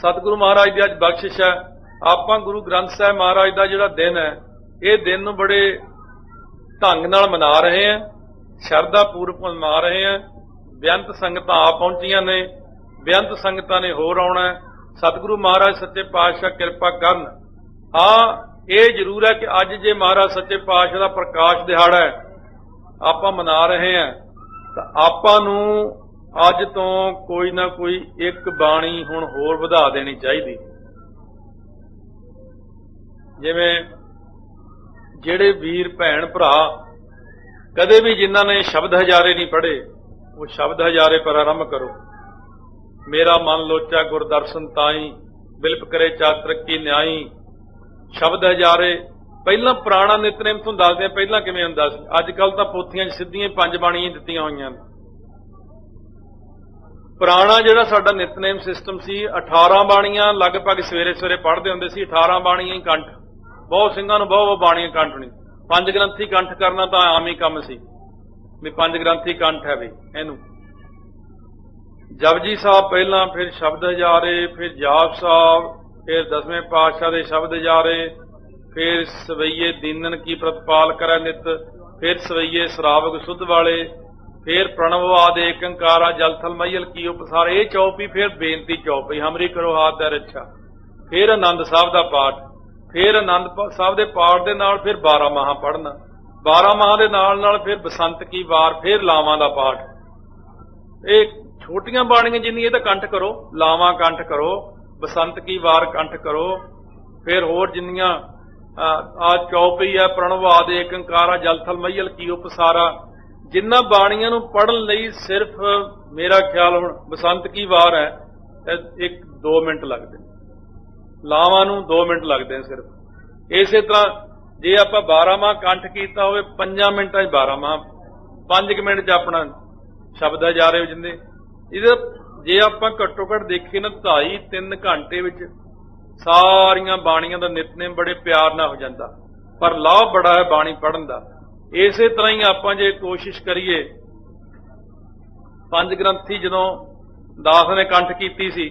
ਸਤਿਗੁਰੂ ਮਹਾਰਾਜ ਦੀ ਅੱਜ ਬਖਸ਼ਿਸ਼ ਹੈ। ਆਪਾਂ ਗੁਰੂ ਗ੍ਰੰਥ ਸਾਹਿਬ ਮਹਾਰਾਜ ਦਾ ਜਿਹੜਾ ਦਿਨ ਹੈ, ਇਹ ਦਿਨ ਨੂੰ ਬੜੇ ਢੰਗ ਨਾਲ ਮਨਾ ਰਹੇ ਹਾਂ, ਸ਼ਰਧਾ ਪੂਰਵਕ ਮਨਾ ਰਹੇ ਹਾਂ। ਬੇਅੰਤ ਸੰਗਤਾਂ ਆ ਪਹੁੰਚੀਆਂ ਨੇ, ਬੇਅੰਤ ਸੰਗਤਾਂ ਨੇ ਹੋਰ ਆਉਣਾ ਸਤਿਗੁਰੂ ਮਹਾਰਾਜ ਸੱਚੇ ਪਾਤਸ਼ਾਹ ਕਿਰਪਾ ਕਰਨ। ਹਾਂ, ਇਹ ਜ਼ਰੂਰ ਹੈ ਕਿ ਅੱਜ ਜੇ ਮਹਾਰਾਜ ਸੱਚੇ ਪਾਤਸ਼ਾਹ ਦਾ ਪ੍ਰਕਾਸ਼ ਦਿਹਾੜਾ ਹੈ, ਆਪਾਂ ਮਨਾ ਰਹੇ ਹਾਂ, ਤਾਂ ਆਪਾਂ ਨੂੰ ਅੱਜ ਤੋਂ ਕੋਈ ਨਾ ਕੋਈ ਇੱਕ ਬਾਣੀ ਹੁਣ ਹੋਰ ਵਧਾ ਦੇਣੀ ਚਾਹੀਦੀ। ਜਿਵੇਂ ਜਿਹੜੇ ਵੀਰ ਭੈਣ ਭਰਾ ਕਦੇ ਵੀ ਜਿਨ੍ਹਾਂ ਨੇ ਸ਼ਬਦ ਹਜ਼ਾਰੇ ਨਹੀਂ ਪੜ੍ਹੇ, ਉਹ ਸ਼ਬਦ ਹਜ਼ਾਰੇ ਪ੍ਰਾਰੰਭ ਕਰੋ। ਮੇਰਾ ਮਨ ਲੋਚਾ ਗੁਰਦਰਸ਼ਨ ਤਾਈ, ਬਿਲਪ ਕਰੇ ਚਾਤਰ ਕੀ ਨਿਆਈ। ਸ਼ਬਦ ਹਜ਼ਾਰੇ ਪਹਿਲਾਂ ਪੁਰਾਣਾ ਨਿਤਨੇਮ ਤੁਹਾਨੂੰ ਦੱਸਦੇ ਪਹਿਲਾਂ ਕਿਵੇਂ ਹੁੰਦਾ ਸੀ? ਅੱਜ ਕੱਲ ਤਾਂ ਪੋਥੀਆਂ 'ਚ ਸਿੱਧੀਆਂ ਪੰਜ ਬਾਣੀਆਂ ਦਿੱਤੀਆਂ ਹੋਈਆਂ ਨੇ। ਪੁਰਾਣਾ ਜਿਹੜਾ ਸਾਡਾ ਨਿਤਨੇਮ ਸਿਸਟਮ ਸੀ 18 ਬਾਣੀਆਂ ਲਗਭਗ ਸਵੇਰੇ ਸਵੇਰੇ ਪੜ੍ਹਦੇ ਹੁੰਦੇ ਸੀ 18 ਬਾਣੀਆਂ ਹੀ ਕੰਠ। ਬਹੁਤ ਸਿੰਘਾਂ ਨੂੰ ਬਹੁਤ ਬਹੁਤ ਬਾਣੀਆਂ ਕੰਠਣੀ ਪੰਜ ਗ੍ਰੰਥੀ ਕੰਠ ਕਰਨਾ ਤਾਂ ਆਮ ਹੀ ਕੰਮ ਸੀ। ਵੀ ਪੰਜ ਗ੍ਰੰਥੀ ਕੰਠ ਹੈ ਵੀ, ਇਹਨੂੰ। ਜਪਜੀ ਸਾਹਿਬ ਪਹਿਲਾਂ ਫਿਰ ਸ਼ਬਦ ਹਜ਼ਾਰੇ ਫਿਰ ਜਾਪ ਸਾਹਿਬ, ਫਿਰ ਦਸਵੇਂ ਪਾਤਸ਼ਾਹ ਦੇ ਸ਼ਬਦ ਹਜ਼ਾਰੇ ਫਿਰ ਸਵਈਏ ਦੀਨਨ ਕੀ ਪ੍ਰਤਪਾਲ ਕਰੈ ਨਿਤ, ਫਿਰ ਸਵਈਏ ਸ਼ਰਾਵਕ ਸੁਧ ਵਾਲੇ ਫੇਰ ਪ੍ਰਣਵ ਆਦ ਏਕੰਕਾਰਾ ਜਲਥਲ ਮਈਲ ਕੀ ਉਪਸਾਰ, ਇਹ ਚੌਪੀ ਫਿਰ ਬੇਨਤੀ ਚੌਪੀ ਹਮਰੀ ਕਰੋ ਹਾਥ ਦਾ ਰੱਛਾ। ਫਿਰ ਆਨੰਦ ਸਾਹਿਬ ਦਾ ਪਾਠ, ਫਿਰ ਆਨੰਦ ਸਾਹਿਬ ਦੇ ਪਾਠ ਦੇ ਨਾਲ ਫਿਰ 12 ਮਾਹਾਂ ਪੜ੍ਹਨਾ 12 ਮਾਹਾਂ ਦੇ ਨਾਲ ਨਾਲ ਫਿਰ ਬਸੰਤ ਕੀ ਵਾਰ, ਫਿਰ ਲਾਵਾਂ ਦਾ ਪਾਠ। ਇਹ ਛੋਟੀਆਂ ਬਾਣੀਆਂ ਜਿੰਨੀ ਇਹ ਤਾਂ ਕੰਠ ਕਰੋ, ਲਾਵਾਂ ਕੰਠ ਕਰੋ, ਬਸੰਤ ਕੀ ਵਾਰ ਕੰਠ ਕਰੋ, ਫਿਰ ਹੋਰ ਜਿੰਨੀਆਂ ਆ ਚੌਪਈ ਆ ਪ੍ਰਣਵਾਦ ਏਕੰਕਾਰਾ ਜਲਥਲ ਮਈਲ ਕੀ ਉਪਸਾਰਾ ਜਿੰਨਾ ਬਾਣੀਆਂ ਨੂੰ ਪੜਨ ਲਈ ਸਿਰਫ ਮੇਰਾ ਖਿਆਲ ਹੁਣ ਬਸੰਤ ਕੀ ਵਾਰ ਹੈ ਤੇ ਇੱਕ 2 ਮਿੰਟ ਲੱਗਦੇ ਨੇ। ਲਾਵਾਂ ਨੂੰ 2 ਮਿੰਟ ਲੱਗਦੇ ਨੇ ਸਿਰਫ। ਇਸੇ ਤਰ੍ਹਾਂ ਜੇ ਆਪਾਂ 12 ਮਾਹ ਕੰਠ ਕੀਤਾ ਹੋਵੇ 5 ਮਿੰਟਾਂ 'ਚ 12 ਮਾਹ 5 ਮਿੰਟ 'ਚ ਆਪਣਾ ਸ਼ਬਦ ਆ ਜਾ ਰਹੇ ਹੋ ਜਿੰਦੇ ਇਹਦੇ ਜੇ ਆਪਾਂ ਘੱਟੋ ਘੱਟ ਦੇਖੀਏ ਨਾ 2.5 3 ਘੰਟੇ ਵਿੱਚ ਸਾਰੀਆਂ ਬਾਣੀਆਂ ਦਾ ਨਿਤਨੇਮ ਬੜੇ ਪਿਆਰ ਨਾਲ ਹੋ ਜਾਂਦਾ। ਪਰ ਲਾਭ ਬੜਾ ਹੈ ਬਾਣੀ ਪੜਨ ਦਾ। ਇਸੇ ਤਰ੍ਹਾਂ ਹੀ ਆਪਾਂ ਜੇ ਕੋਸ਼ਿਸ਼ ਕਰੀਏ, ਪੰਜ ਗ੍ਰੰਥੀ ਜਦੋਂ ਦਾਸ ਨੇ ਕੰਠ ਕੀਤੀ ਸੀ,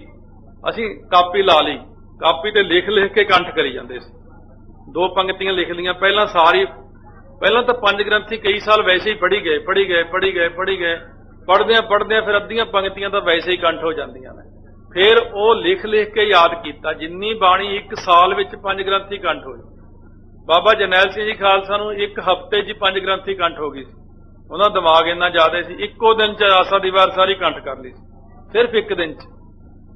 ਅਸੀਂ ਕਾਪੀ ਲਾ ਲਈ, ਕਾਪੀ ਤੇ ਲਿਖ ਲਿਖ ਕੇ ਕੰਠ ਕਰੀ ਜਾਂਦੇ ਸੀ। ਦੋ ਪੰਕਤੀਆਂ ਲਿਖ ਲਈਆਂ, ਪਹਿਲਾਂ ਸਾਰੀ, ਪਹਿਲਾਂ ਤਾਂ ਪੰਜ ਗ੍ਰੰਥੀ ਕਈ ਸਾਲ ਵੈਸੇ ਹੀ ਪੜ੍ਹੀ ਗਏ ਪੜ੍ਹੀ ਗਏ ਪੜ੍ਹੀ ਗਏ ਪੜ੍ਹੀ ਗਏ, ਪੜ੍ਹਦਿਆਂ ਪੜ੍ਹਦਿਆਂ ਫਿਰ ਅੱਧੀਆਂ ਪੰਕਤੀਆਂ ਤਾਂ ਵੈਸੇ ਹੀ ਕੰਠ ਹੋ ਜਾਂਦੀਆਂ ਨੇ। ਫਿਰ ਉਹ ਲਿਖ ਲਿਖ ਕੇ ਯਾਦ ਕੀਤਾ, ਜਿੰਨੀ ਬਾਣੀ ਇੱਕ ਸਾਲ ਵਿੱਚ ਪੰਜ ਗ੍ਰੰਥੀ ਕੰਠ ਹੋਈ ਬਾਬਾ ਜਰਨੈਲ ਸਿੰਘ ਜੀ ਖਾਲਸਾ ਨੂੰ ਇੱਕ ਹਫ਼ਤੇ 'ਚ ਪੰਜ ਗ੍ਰੰਥੀ ਕੰਠ ਹੋ ਗਈ ਸੀ। ਉਹਨਾਂ ਦਾ ਦਿਮਾਗ ਇੰਨਾ ਜ਼ਿਆਦਾ ਸੀ, ਇੱਕੋ ਦਿਨ 'ਚ ਆਸਾ ਦੀ ਵਾਰ ਸਾਰੀ ਕੰਠ ਕਰ ਲਈ ਸੀ, ਸਿਰਫ ਇੱਕ ਦਿਨ 'ਚ।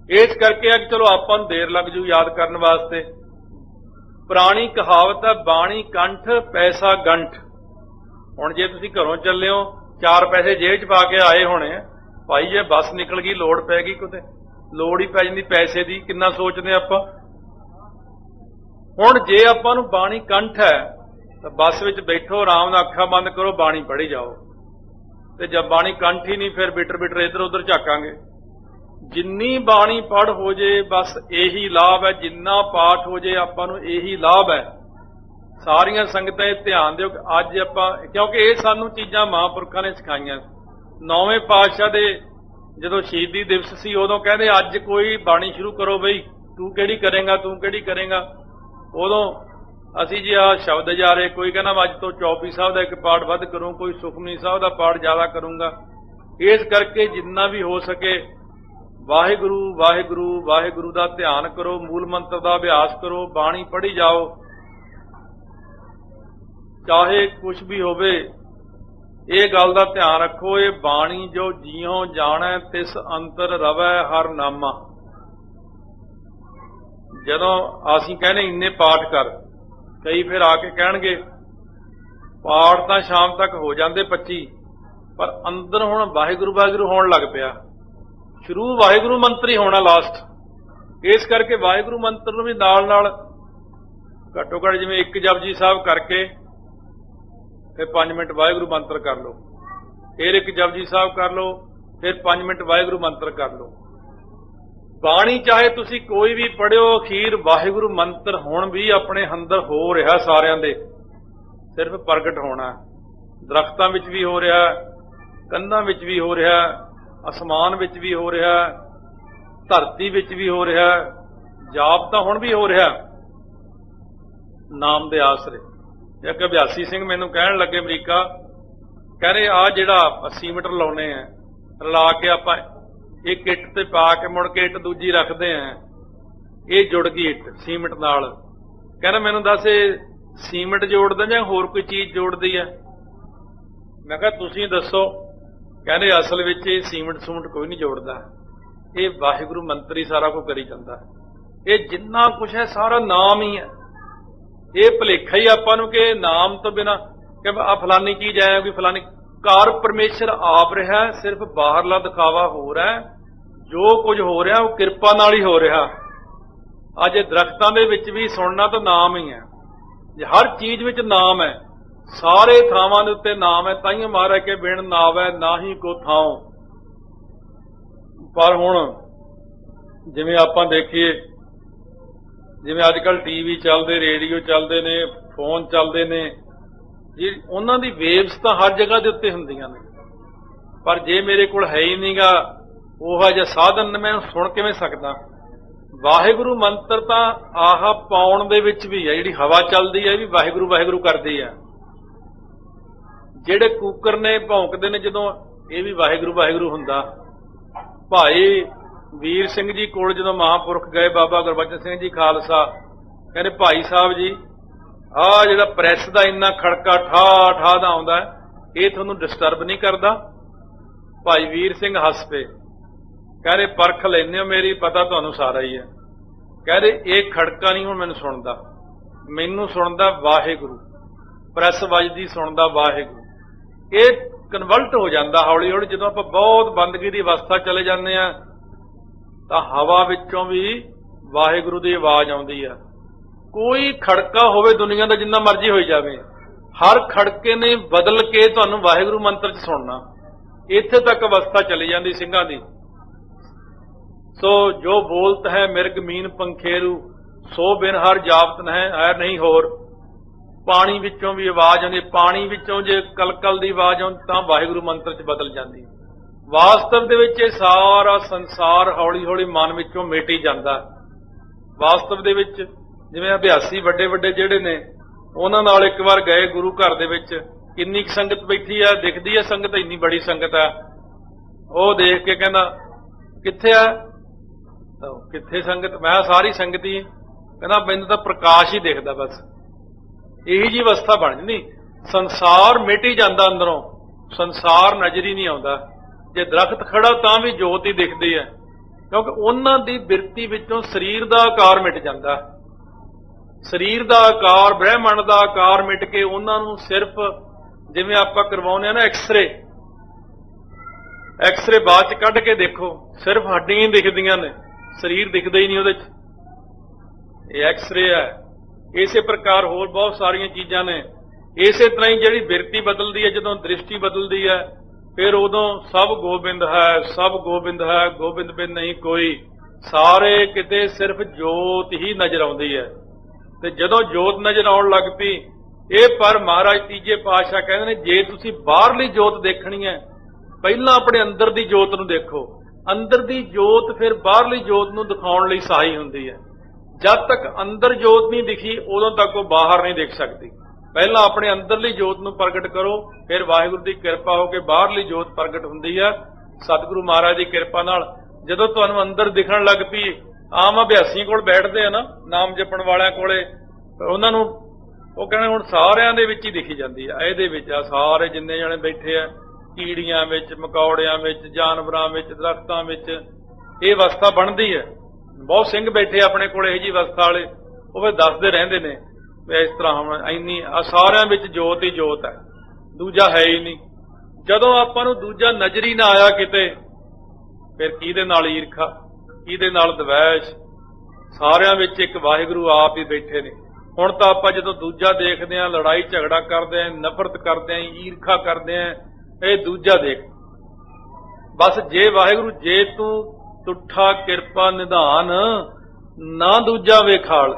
ਇਸ ਕਰਕੇ ਆ ਕਿ ਚਲੋ ਆਪਾਂ ਨੂੰ ਦੇਰ ਲੱਗ ਜੂ ਯਾਦ ਕਰਨ ਵਾਸਤੇ। ਪੁਰਾਣੀ ਕਹਾਵਤ ਹੈ, ਬਾਣੀ ਕੰਠ, ਪੈਸਾ ਗੰਠ। ਹੁਣ ਜੇ ਤੁਸੀਂ ਘਰੋਂ ਚੱਲੇ ਹੋ ਚਾਰ ਪੈਸੇ ਜੇਬ 'ਚ ਪਾ ਕੇ ਆਏ ਹੋਣੇ ਆ, ਭਾਈ ਜੇ ਬੱਸ ਨਿਕਲ ਗਈ, ਲੋੜ ਪੈ ਗਈ ਕਿਤੇ? ਲੋੜ ਹੀ ਪੈ ਜਾਂਦੀ ਪੈਸੇ ਦੀ, ਕਿੰਨਾ ਸੋਚਦੇ ਆਪਾਂ? ਹੁਣ ਜੇ ਆਪਾਂ ਨੂੰ ਬਾਣੀ ਕੰਠ ਹੈ, ਤਾਂ ਬੱਸ ਵਿੱਚ ਬੈਠੋ, ਆਰਾਮ ਨਾਲ ਅੱਖਾਂ ਬੰਦ ਕਰੋ, ਬਾਣੀ ਪੜ੍ਹੀ ਜਾਓ। ਤੇ ਜੇ ਬਾਣੀ ਕੰਠ ਹੀ ਨਹੀਂ, ਫਿਰ ਬਿਟਰ ਬਿਟਰ ਇੱਧਰ ਉੱਧਰ ਝਾਕਾਂਗੇ। ਜਿੰਨੀ ਬਾਣੀ ਪੜ ਹੋ ਜੇ, ਬਸ ਇਹੀ ਲਾਭ ਹੈ। ਜਿੰਨਾ ਪਾਠ ਹੋ ਜੇ, ਆਪਾਂ ਨੂੰ ਇਹੀ ਲਾਭ ਹੈ। ਸਾਰੀਆਂ ਸੰਗਤਾਂ ਇਹ ਧਿਆਨ ਦਿਓ ਕਿ ਅੱਜ ਆਪਾਂ, ਕਿਉਂਕਿ ਇਹ ਸਾਨੂੰ ਚੀਜ਼ਾਂ ਮਹਾਂਪੁਰਖਾਂ ਨੇ ਸਿਖਾਈਆਂ। ਨੌਵੇਂ ਪਾਤਸ਼ਾਹ ਦੇ ਜਦੋਂ ਸ਼ਹੀਦੀ ਦਿਵਸ ਸੀ, ਉਦੋਂ ਕਹਿੰਦੇ, ਅੱਜ ਕੋਈ ਬਾਣੀ ਸ਼ੁਰੂ ਕਰੋ ਬਈ, ਤੂੰ ਕਿਹੜੀ ਕਰੇਗਾ, ਤੂੰ ਕਿਹੜੀ ਕਰੇਗਾ? ਉਦੋਂ ਅਸੀਂ ਜੇ ਆ ਸ਼ਬਦ ਜਾਰੇ ਕੋਈ ਕਹਿੰਦਾ ਮੈਂ ਅੱਜ ਤੋਂ ਚੌਪੀ ਸਾਹਿਬ ਦਾ ਇੱਕ ਪਾਠ ਵੱਧ ਕਰੂੰ, ਕੋਈ ਸੁਖਮਨੀ ਸਾਹਿਬ ਦਾ ਪਾਠ ਜ਼ਿਆਦਾ ਕਰੂੰਗਾ। ਇਸ ਕਰਕੇ ਜਿੰਨਾ ਵੀ ਹੋ ਸਕੇ, ਵਾਹਿਗੁਰੂ ਵਾਹਿਗੁਰੂ ਵਾਹਿਗੁਰੂ ਦਾ ਧਿਆਨ ਕਰੋ, ਮੂਲ ਮੰਤਰ ਦਾ ਅਭਿਆਸ ਕਰੋ, ਬਾਣੀ ਪੜ੍ਹੀ ਜਾਓ। ਚਾਹੇ ਕੁਝ ਵੀ ਹੋਵੇ, ਇਹ ਗੱਲ ਦਾ ਧਿਆਨ ਰੱਖੋ, ਇਹ ਬਾਣੀ ਜੋ ਜੀਉ ਜਾਣੈ, ਤਿਸ ਅੰਤਰ ਰਵੈ ਹਰ ਨਾਮਾ। ਜਦੋਂ ਅਸੀਂ ਕਹਿੰਦੇ ਇੰਨੇ ਪਾਠ ਕਰ, ਕਈ ਫਿਰ ਆ ਕੇ ਕਹਿਣਗੇ, ਪਾਠ ਤਾਂ ਸ਼ਾਮ ਤੱਕ ਹੋ ਜਾਂਦੇ 25 ਪਰ ਅੰਦਰ ਹੁਣ ਵਾਹਿਗੁਰੂ ਵਾਹਿਗੁਰੂ ਹੋਣ ਲੱਗ ਪਿਆ। ਸ਼ੁਰੂ ਵਾਹਿਗੁਰੂ ਮੰਤਰ ਹੀ ਹੋਣਾ ਲਾਸਟ ਇਸ ਕਰਕੇ ਵਾਹਿਗੁਰੂ ਮੰਤਰ ਨੂੰ ਵੀ ਨਾਲ ਨਾਲ ਘੱਟੋ ਘੱਟ ਜਿਵੇਂ ਇੱਕ ਜਪਜੀ ਸਾਹਿਬ ਕਰਕੇ, ਫਿਰ 5 ਮਿੰਟ ਵਾਹਿਗੁਰੂ ਮੰਤਰ ਕਰ ਲਓ। ਫਿਰ ਇੱਕ ਜਪਜੀ ਸਾਹਿਬ ਕਰ ਲਓ, ਫਿਰ 5 ਮਿੰਟ ਵਾਹਿਗੁਰੂ ਮੰਤਰ ਕਰ ਲਓ। ਬਾਣੀ ਚਾਹੇ ਤੁਸੀਂ ਕੋਈ ਵੀ ਪੜਿਓ ਅਖੀਰ ਵਾਹਿਗੁਰੂ ਮੰਤਰ ਹੁਣ ਵੀ ਆਪਣੇ ਅੰਦਰ ਹੋ ਰਿਹਾ ਸਾਰਿਆਂ ਦੇ। ਸਿਰਫ ਪ੍ਰਗਟ ਹੋਣਾ। ਦਰਖਤਾਂ ਵਿੱਚ ਵੀ ਹੋ ਰਿਹਾ, ਕੰਧਾਂ ਵਿੱਚ ਵੀ ਹੋ ਰਿਹਾ, ਅਸਮਾਨ ਵਿੱਚ ਵੀ ਹੋ ਰਿਹਾ, ਧਰਤੀ ਵਿੱਚ ਵੀ ਹੋ ਰਿਹਾ, ਜਾਪ ਤਾਂ ਹੁਣ ਵੀ ਹੋ ਰਿਹਾ। ਨਾਮ ਦੇ ਆਸਰੇ। ਇੱਕ ਅਭਿਆਸੀ ਸਿੰਘ ਮੈਨੂੰ ਕਹਿਣ ਲੱਗੇ, ਅਮਰੀਕਾ ਕਹਿੰਦੇ ਆ ਜਿਹੜਾ 80 ਮੀਟਰ ਲਾਉਨੇ ਆ ਰਲਾ ਕੇ ਆਪਾਂ ਇਹ ਕਿੱਟ ਤੇ ਪਾ ਕੇ ਮੁੜ ਕੇ ਇੱਟ ਦੂਜੀ ਰੱਖਦੇ ਆ। ਇਹ ਜੁੜ ਗਈ ਇੱਟ, ਸੀਮਿੰਟ ਨਾਲ। ਕਹਿੰਦਾ ਮੈਨੂੰ ਦੱਸ, ਇਹ ਸੀਮਿੰਟ ਜੋੜਦਾ ਜਾਂ ਹੋਰ ਕੋਈ ਚੀਜ਼ ਜੋੜਦੀ ਹੈ ਮੈਂ ਕਿਹਾ, ਤੁਸੀਂ ਦੱਸੋ। ਕਹਿੰਦੇ ਅਸਲ ਵਿੱਚ ਇਹ ਸੀਮਿੰਟ ਸੂਮਿੰਟ ਕੋਈ ਨਹੀਂ ਜੋੜਦਾ। ਇਹ ਵਾਹਿਗੁਰੂ ਮੰਤਰੀ ਸਾਰਾ ਕੁਝ ਕਰੀ ਜਾਂਦਾ। ਇਹ ਜਿੰਨਾ ਕੁਝ ਹੈ, ਸਾਰਾ ਨਾਮ ਹੀ ਹੈ। ਇਹ ਭਲੇਖਾ ਹੀ ਆਪਾਂ ਨੂੰ ਕਿ ਨਾਮ ਤੋਂ ਬਿਨਾ ਕਿ ਆ ਫਲਾਨੀ ਚੀਜ਼ ਆਇਆ ਕੋਈ ਫਲਾਨੀ ਘਰ ਪਰਮੇਸ਼ਰ ਆਪ ਰਿਹਾ ਸਿਰਫ ਬਾਹਰਲਾ ਦਿਖਾਵਾ ਹੋ ਰਿਹਾ ਹੈ। ਜੋ ਕੁਝ ਹੋ ਰਿਹਾ, ਉਹ ਕਿਰਪਾ ਨਾਲ ਹੀ ਹੋ ਰਿਹਾ। ਅੱਜ ਇਹ ਦਰਖਤਾਂ ਦੇ ਵਿੱਚ ਵੀ ਸੁਣਨਾ ਤਾਂ ਨਾਮ ਹੀ ਹੈ। ਜੇ ਹਰ ਚੀਜ਼ ਵਿੱਚ ਨਾਮ ਹੈ, ਸਾਰੇ ਥਾਵਾਂ ਦੇ ਉੱਤੇ ਨਾਮ ਹੈ ਤਾਈਓ ਮਹਾਰਾਜ ਕੇ ਬਿਨ ਨਾਵੈ ਨਾਹੀ ਕੋ ਥਾਉ। ਪਰ ਹੁਣ ਜਿਵੇਂ ਆਪਾਂ ਦੇਖੀਏ, ਜਿਵੇਂ ਅੱਜ ਕੱਲ ਟੀਵੀ ਚੱਲਦੇ, ਰੇਡੀਓ ਚੱਲਦੇ ਨੇ, ਫੋਨ ਚੱਲਦੇ ਨੇ ਜੀ, ਉਹਨਾਂ ਦੀ ਵੇਵਸ ਤਾਂ ਹਰ ਜਗ੍ਹਾ ਦੇ ਉੱਤੇ ਹੁੰਦੀਆਂ ਨੇ। ਪਰ ਜੇ ਮੇਰੇ ਕੋਲ ਹੈ ਹੀ ਨਹੀਂਗਾ, ਉਹ ਜਿਹਾ ਸਾਧਨ ਮੈਂ ਸੁਣ ਕਿਵੇਂ ਸਕਦਾ? ਵਾਹਿਗੁਰੂ ਮੰਤਰ ਤਾਂ ਆਹ ਪਾਉਣ ਦੇ ਵਿੱਚ ਵੀ ਹੈ ਜਿਹੜੀ ਹਵਾ ਚੱਲਦੀ ਹੈ ਇਹ ਵੀ ਵਾਹਿਗੁਰੂ ਵਾਹਿਗੁਰੂ ਕਰਦੀ ਹੈ ਜਿਹੜੇ ਕੂਕਰ ਨੇ ਭੌਂਕਦੇ ਨੇ ਜਦੋਂ, ਇਹ ਵੀ ਵਾਹਿਗੁਰੂ ਵਾਹਿਗੁਰੂ ਹੁੰਦਾ। ਭਾਈ ਵੀਰ ਸਿੰਘ ਜੀ ਕੋਲ ਜਦੋਂ ਮਹਾਂਪੁਰਖ ਗਏ, ਬਾਬਾ ਗੁਰਬਚਨ ਸਿੰਘ ਜੀ ਖਾਲਸਾ, ਕਹਿੰਦੇ ਭਾਈ ਸਾਹਿਬ ਜੀ ਆਹ ਜਿਹੜਾ ਪ੍ਰੈਸ ਦਾ ਇੰਨਾ ਖੜਕਾ ਠਾ ਠਾ ਦਾ ਆਉਂਦਾ ਇਹ ਤੁਹਾਨੂੰ ਡਿਸਟਰਬ ਨਹੀਂ ਕਰਦਾ? ਭਾਈ ਵੀਰ ਸਿੰਘ ਹੱਸ ਪਏ ਕਹਿੰਦੇ ਪਰਖ ਲੈਨੇ ਹੋ ਮੇਰੀ, ਪਤਾ ਤੁਹਾਨੂੰ ਸਾਰਾ ਹੀ ਹੈ। ਕਹਿੰਦੇ ਇਹ ਖੜਕਾ ਨਹੀਂ ਹੁਣ ਮੈਨੂੰ ਸੁਣਦਾ। ਮੈਨੂੰ ਸੁਣਦਾ ਵਾਹਿਗੁਰੂ। ਪ੍ਰੈਸ ਵੱਜਦੀ ਸੁਣਦਾ ਵਾਹਿਗੁਰੂ। ਇਹ ਕਨਵਰਟ ਹੋ ਜਾਂਦਾ ਹੌਲੀ ਹੌਲੀ ਜਦੋਂ ਆਪਾਂ ਬਹੁਤ ਬੰਦਗੀ ਦੀ ਅਵਸਥਾ ਚਲੇ ਜਾਂਦੇ ਆ ਤਾਂ ਹਵਾ ਵਿੱਚੋਂ ਵੀ ਵਾਹਿਗੁਰੂ ਦੀ ਆਵਾਜ਼ ਆਉਂਦੀ ਆ ਕੋਈ ਖੜਕਾ ਹੋਵੇ ਦੁਨੀਆ ਦਾ ਜਿੰਨਾ ਮਰਜ਼ੀ ਹੋਈ ਜਾਵੇ, ਹਰ ਖੜਕੇ ਨੇ ਬਦਲ ਕੇ ਤੁਹਾਨੂੰ ਵਾਹਿਗੁਰੂ ਮੰਤਰ ਚ ਸੁਣਨਾ। ਇੱਥੇ ਤੱਕ ਅਵਸਥਾ ਚਲੀ ਜਾਂਦੀ ਸਿੰਘਾਂ ਦੀ। ਸੋ ਜੋ ਬੋਲਤ ਹੈ ਮਿਰਗ ਮੀਨ ਪੰਖੇਰੂ, ਸੋ ਬਿਨ ਹਰ ਜਾਪਤ ਹੈ ਐ ਨਹੀਂ ਹੋਰ। ਪਾਣੀ ਵਿੱਚੋਂ ਵੀ ਆਵਾਜ਼ ਆਉਂਦੀ, ਪਾਣੀ ਵਿੱਚੋਂ ਜੇ ਕਲਕਲ ਦੀ ਆਵਾਜ਼ ਆਉਂਦੀ ਤਾਂ ਵਾਹਿਗੁਰੂ ਮੰਤਰ ਚ ਬਦਲ ਜਾਂਦੀ। ਵਾਸਤਵ ਦੇ ਵਿੱਚ ਇਹ ਸਾਰਾ ਸੰਸਾਰ ਹੌਲੀ ਹੌਲੀ ਮਨ ਵਿੱਚੋਂ ਮਿਟੀ ਜਾਂਦਾ। ਵਾਸਤਵ ਦੇ ਵਿੱਚ ਜਿਵੇਂ ਅਭਿਆਸੀ ਵੱਡੇ ਵੱਡੇ ਜਿਹੜੇ ਨੇ, ਉਹਨਾਂ ਨਾਲ ਇੱਕ ਵਾਰ ਗਏ ਗੁਰੂ ਘਰ ਦੇ ਵਿੱਚ, ਕਿੰਨੀ ਕੁ ਸੰਗਤ ਬੈਠੀ ਆ, ਦਿਖਦੀ ਆ ਸੰਗਤ, ਇੰਨੀ ਬੜੀ ਸੰਗਤ ਆ। ਉਹ ਦੇਖ ਕੇ ਕਹਿੰਦਾ, ਕਿੱਥੇ ਆ? ਕਿੱਥੇ ਸੰਗਤ? ਮੈਂ ਸਾਰੀ ਸੰਗਤ ਹੀ ਕਹਿੰਦਾ, ਮੈਨੂੰ ਤਾਂ ਪ੍ਰਕਾਸ਼ ਹੀ ਦਿਖਦਾ ਬਸ। ਇਹੀ ਜੀ ਅਵਸਥਾ ਬਣ ਜਾਂਦੀ। ਸੰਸਾਰ ਮਿਟ ਹੀ ਜਾਂਦਾ ਅੰਦਰੋਂ। ਸੰਸਾਰ ਨਜ਼ਰ ਹੀ ਨਹੀਂ ਆਉਂਦਾ। ਜੇ ਦਰਖਤ ਖੜਾ, ਤਾਂ ਵੀ ਜੋਤ ਹੀ ਦਿਖਦੀ ਹੈ ਕਿਉਂਕਿ ਉਹਨਾਂ ਦੀ ਬਿਰਤੀ ਵਿੱਚੋਂ ਸਰੀਰ ਦਾ ਆਕਾਰ ਮਿਟ ਜਾਂਦਾ। ਸਰੀਰ ਦਾ ਆਕਾਰ, ਬ੍ਰਹਿਮੰਡ ਦਾ ਆਕਾਰ ਮਿਟ ਕੇ ਉਹਨਾਂ ਨੂੰ ਸਿਰਫ ਜਿਵੇਂ ਆਪਾਂ ਕਰਵਾਉਂਦੇ ਆ ਨਾ ਐਕਸ-ਰੇ ਐਕਸ-ਰੇ ਬਾਅਦ ਚ ਕੱਢ ਕੇ ਦੇਖੋ, ਸਿਰਫ ਹੱਡੀਆਂ ਹੀ ਦਿਖਦੀਆਂ ਨੇ, ਸਰੀਰ ਦਿਖਦਾ ਹੀ ਨਹੀਂ ਉਹਦੇ ਚ। ਇਹ ਐਕਸ-ਰੇ ਹੈ। ਇਸੇ ਪ੍ਰਕਾਰ ਹੋਰ ਬਹੁਤ ਸਾਰੀਆਂ ਚੀਜ਼ਾਂ ਨੇ। ਇਸੇ ਤਰ੍ਹਾਂ ਹੀ ਜਿਹੜੀ ਬਿਰਤੀ ਬਦਲਦੀ ਹੈ, ਜਦੋਂ ਦ੍ਰਿਸ਼ਟੀ ਬਦਲਦੀ ਹੈ, ਫਿਰ ਉਦੋਂ ਸਭ ਗੋਬਿੰਦ ਹੈ, ਸਭ ਗੋਬਿੰਦ ਹੈ, ਗੋਬਿੰਦ ਬਿਨ ਨਹੀਂ ਕੋਈ। ਸਾਰੇ ਕਿਤੇ ਸਿਰਫ ਜੋਤ ਹੀ ਨਜ਼ਰ ਆਉਂਦੀ ਹੈ। ਤੇ ਜਦੋਂ ਜੋਤ ਨਜ਼ਰ ਆਉਣ ਲੱਗ ਪਈ, ਇਹ ਪਰ ਮਹਾਰਾਜ ਤੀਜੇ ਪਾਤਸ਼ਾਹ ਕਹਿੰਦੇ ਨੇ, ਜੇ ਤੁਸੀਂ ਬਾਹਰਲੀ ਜੋਤ ਦੇਖਣੀ ਹੈ, ਪਹਿਲਾਂ ਆਪਣੇ ਅੰਦਰ ਦੀ ਜੋਤ ਨੂੰ ਦੇਖੋ। ਅੰਦਰ ਦੀ ਜੋਤ ਫਿਰ ਬਾਹਰਲੀ ਜੋਤ ਨੂੰ ਦਿਖਾਉਣ ਲਈ ਸਹਾਈ ਹੁੰਦੀ ਹੈ। ਜਦ ਤੱਕ ਅੰਦਰ ਜੋਤ ਨਹੀਂ ਦਿਖੀ, ਉਦੋਂ ਤੱਕ ਉਹ ਬਾਹਰ ਨਹੀਂ ਦਿਖ ਸਕਦੀ। ਪਹਿਲਾਂ ਆਪਣੇ ਅੰਦਰਲੀ ਜੋਤ ਨੂੰ ਪ੍ਰਗਟ ਕਰੋ, ਫਿਰ ਵਾਹਿਗੁਰੂ ਦੀ ਕਿਰਪਾ ਹੋ ਕੇ ਬਾਹਰਲੀ ਜੋਤ ਪ੍ਰਗਟ ਹੁੰਦੀ ਹੈ। ਸਤਿਗੁਰੂ ਮਹਾਰਾਜ ਦੀ ਕਿਰਪਾ ਨਾਲ ਜਦੋਂ ਤੁਹਾਨੂੰ ਅੰਦਰ ਦਿਖਣ ਲੱਗ ਪਈ ਆਮ ਅਭਿਆਸੀ ਕੋਲ ਬੈਠਦੇ ਆ ਨਾ, ਨਾਮ ਜਪਣ ਵਾਲਿਆਂ ਕੋਲੇ, ਉਹਨਾਂ ਨੂੰ ਉਹ ਕਹਿੰਦੇ ਹੁਣ ਸਾਰਿਆਂ ਦੇ ਵਿੱਚ ਹੀ ਦਿਖੀ ਜਾਂਦੀ ਆ, ਇਹਦੇ ਵਿੱਚ ਆ, ਸਾਰੇ ਜਿੰਨੇ ਜਣੇ ਬੈਠੇ ਆ, ਕੀੜੀਆਂ ਵਿੱਚ, ਮਕੌੜਿਆਂ ਵਿੱਚ, ਜਾਨਵਰਾਂ ਵਿੱਚ, ਦਰਖਤਾਂ ਵਿੱਚ, ਇਹ ਅਵਸਥਾ ਬਣਦੀ ਹੈ ਬਹੁਤ ਸਿੰਘ ਬੈਠੇ ਆਪਣੇ ਕੋਲ, ਇਹ ਜੀ ਅਵਸਥਾ ਵਾਲੇ, ਉਹ ਵੀ ਦੱਸਦੇ ਰਹਿੰਦੇ ਨੇ, ਵੀ ਇਸ ਤਰ੍ਹਾਂ ਹੁਣ ਇੰਨੀ, ਆ ਸਾਰਿਆਂ ਵਿੱਚ ਜੋਤ ਹੀ ਜੋਤ ਹੈ ਦੂਜਾ ਹੈ ਹੀ ਨਹੀਂ। ਜਦੋਂ ਆਪਾਂ ਨੂੰ ਦੂਜਾ ਨਜ਼ਰੀ ਨਾ ਆਇਆ ਕਿਤੇ, ਫਿਰ ਕਿਹਦੇ ਨਾਲ ਈਰਖਾ? ਕਿਹਦੇ ਨਾਲ ਦਵੈਸ਼ ਸਾਰਿਆਂ ਵਿੱਚ ਇੱਕ ਵਾਹਿਗੁਰੂ ਆਪ ਹੀ ਬੈਠੇ ਨੇ। ਹੁਣ ਤਾਂ ਆਪਾਂ ਜਦੋਂ ਦੂਜਾ ਦੇਖਦੇ ਆਂ ਲੜਾਈ ਝਗੜਾ ਕਰਦੇ ਆਂ ਨਫ਼ਰਤ ਕਰਦੇ ਆਂ ਈਰਖਾ ਕਰਦੇ ਆਂ ਇਹ ਦੂਜਾ ਦੇਖ। ਬਸ ਜੇ ਵਾਹਿਗੁਰੂ, ਜੇ ਤੂੰ ਤੁਠਾ ਕਿਰਪਾ ਨਿਧਾਨ ਨਾ ਦੂਜਾ ਵੇਖਾਲ।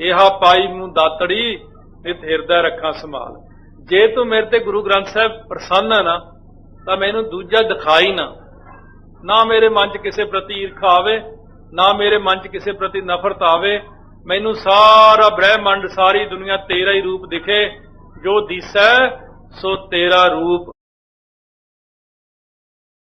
ਇਹਾ ਪਾਈ ਨੂੰ ਦਾਤੜੀ ਤੇ ਹਿਰਦਾ ਰੱਖਾਂ ਸੰਭਾਲ। ਜੇ ਤੂੰ ਮੇਰੇ ਤੇ ਗੁਰੂ ਗ੍ਰੰਥ ਸਾਹਿਬ ਪ੍ਰਸੰਨ ਹੈ ਨਾ, ਤਾਂ ਮੈਨੂੰ ਦੂਜਾ ਦਿਖਾਈ ਨਾ। ਨਾ ਮੇਰੇ ਮਨ 'ਚ ਕਿਸੇ ਪ੍ਰਤੀ ਈਰਖਾ ਆਵੇ, ਨਾ ਮੇਰੇ ਮਨ 'ਚ ਕਿਸੇ ਪ੍ਰਤੀ ਨਫ਼ਰਤ ਆਵੇ, ਮੈਨੂੰ ਸਾਰਾ ਬ੍ਰਹਿਮੰਡ, ਸਾਰੀ ਦੁਨੀਆ ਤੇਰਾ ਹੀ ਰੂਪ ਦਿਖੇ, ਜੋ ਦਿਸੈ ਸੋ ਤੇਰਾ ਰੂਪ